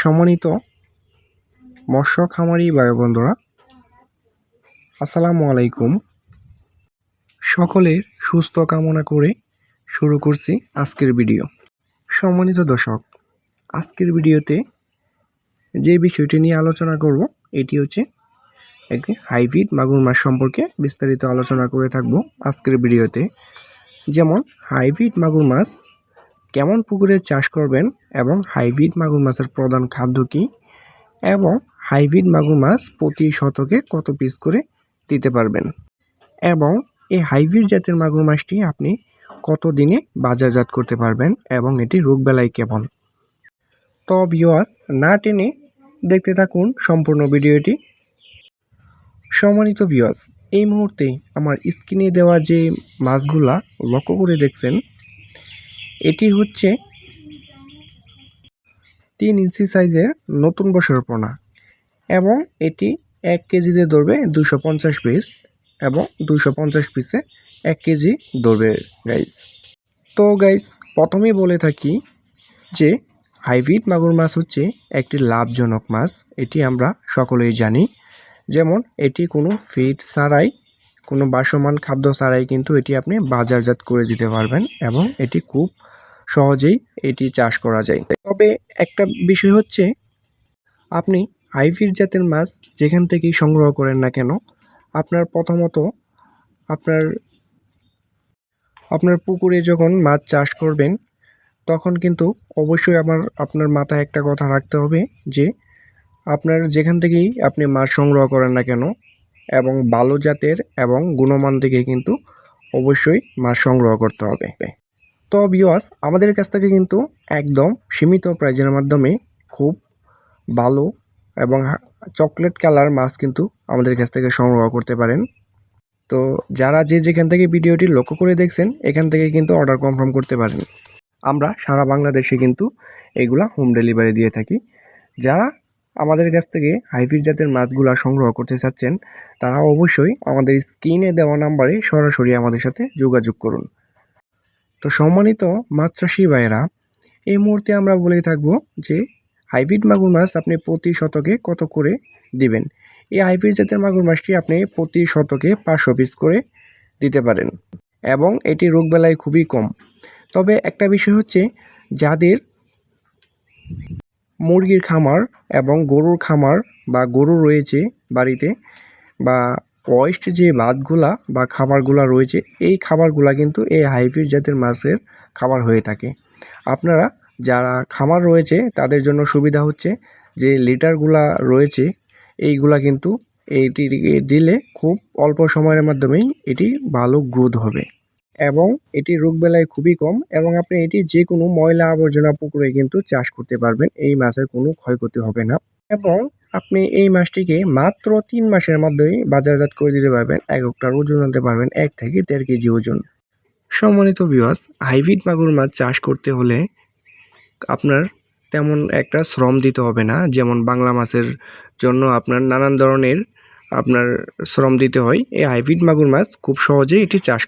সম্মানিত মৎস্য খামারি ভাই বন্ধুরা, আসসালামু আলাইকুম। সকলের সুস্থ কামনা করে শুরু করছি আজকের ভিডিও। সম্মানিত দর্শক, আজকের ভিডিওতে যে বিষয়টি নিয়ে আলোচনা করব, এটি হচ্ছে একটি হাইব্রিড মাগুর মাছ সম্পর্কে বিস্তারিত আলোচনা করে থাকব আজকের ভিডিওতে। যেমন হাইব্রিড মাগুর মাছ কেমন পুকুরে চাষ করবেন এবং হাইব্রিড মাগুর মাছের প্রধান খাদ্য কী? এবং হাইব্রিড মাগুর মাছ প্রতি শতকে কত পিস করে দিতে পারবেন? এবং এই হাইব্রিড জাতের মাগুর মাছটি আপনি কত দিনে বাজারজাত করতে পারবেন এবং এটি রোগবেলায় কেমন? তো ভিওয়াস না টেনে দেখতে থাকুন সম্পূর্ণ ভিডিওটি। সম্মানিত ভিওয়াস এই মুহূর্তে আমার স্ক্রিনে দেওয়া যে মাছগুলা লক্ষ্য করে দেখছেন এটি হচ্ছে তিন ইঞ্চি সাইজের নতুন বছর পোনা এবং এটি এক কেজিতে ধরবে দুশো পঞ্চাশ পিস এবং দুশো পঞ্চাশ পিসে এক কেজি ধরবে গাইস তো গাইস প্রথমেই বলে থাকি যে হাইব্রিড মাগুর মাছ হচ্ছে একটি লাভজনক মাছ, এটি আমরা সকলেই জানি। যেমন, এটি কোনো ফিড ছাড়াই কোনো বাসমান খাদ্য ছাড়াই কিন্তু এটি আপনি বাজারজাত করে দিতে পারবেন এবং এটি খুব সহজেই এটি চাষ করা যায়। তবে একটা বিষয় হচ্ছে, আপনি হাইব্রিড জাতের মাছ যেখান থেকেই সংগ্রহ করেন না কেন, আপনার প্রথমত আপনার আপনার পুকুরে যখন মাছ চাষ করবেন, তখন কিন্তু অবশ্যই আমার, আপনার মাথায় একটা কথা রাখতে হবে যে, আপনার যেখান থেকেই আপনি মাছ সংগ্রহ করেন না কেন এবং ভালো জাতের এবং গুণমান থেকে কিন্তু অবশ্যই মাছ সংগ্রহ করতে হবে। তো বিওয়াস আমাদের কাছ থেকে কিন্তু একদম সীমিত প্রাইজের মাধ্যমে খুব ভালো এবং চকলেট কালার মাছ কিন্তু আমাদের কাছ থেকে সংগ্রহ করতে পারেন। তো যারা যে যেখান থেকে ভিডিওটি লক্ষ্য করে দেখছেন, এখান থেকে কিন্তু অর্ডার কনফার্ম করতে পারেন। আমরা সারা বাংলাদেশে কিন্তু এগুলা হোম ডেলিভারি দিয়ে থাকি। যারা আমাদের কাছ থেকে হাইব্রিড জাতের মাছগুলা সংগ্রহ করতে চাচ্ছেন, তারা অবশ্যই আমাদের স্ক্রিনে দেওয়া নাম্বারে সরাসরি আমাদের সাথে যোগাযোগ করুন। তো সম্মানিত মাছ চাষি ভাইয়েরা, এই মুহূর্তে আমরা বলে থাকব যে হাইব্রিড মাগুর মাছ আপনি প্রতি শতকে কত করে দিবেন? এই হাইব্রিড জাতের মাগুর মাছটি আপনি প্রতি শতকে পাঁচশো পিস করে দিতে পারেন এবং এটি রোগবেলায় খুবই কম। তবে একটা বিষয় হচ্ছে, যাদের মুরগির খামার এবং গরুর খামার বা গরু রয়েছে বাড়িতে বা ওয়েস্ট যে ভাতগুলা বা খাবারগুলা রয়েছে, এই খাবারগুলা কিন্তু এই হাইব্রিড জাতের মাছের খাবার হয়ে থাকে। আপনারা যারা খামার রয়েছে, তাদের জন্য সুবিধা হচ্ছে যে লিটারগুলা রয়েছে, এইগুলা কিন্তু এইটি দিলে খুব অল্প সময়ের মাধ্যমেই এটি ভালো গ্রোথ হবে। এবং এটি রোগবেলায় খুবই কম এবং আপনি এটি যে কোনো ময়লা আবর্জনা পুকুরে কিন্তু চাষ করতে পারবেন। এই মাছের কোনো ক্ষয়ক্ষতি হবে না এবং আপনি এই মাছটিকে মাত্র তিন মাসের মাধ্যমেই বাজারজাত করে দিতে পারবেন। এক একটার ওজন আনতে পারবেন এক থেকে দেড় কেজি ওজন। সম্মানিত বিওয়াস হাইব্রিড মাগুর মাছ চাষ করতে হলে আপনার তেমন একটা শ্রম দিতে হবে না। যেমন বাংলা মাছের জন্য আপনার নানান ধরনের আপনার শ্রম দিতে হয়। এই হাইব্রিড মাগুর মাছ খুব সহজেই এটি চাষ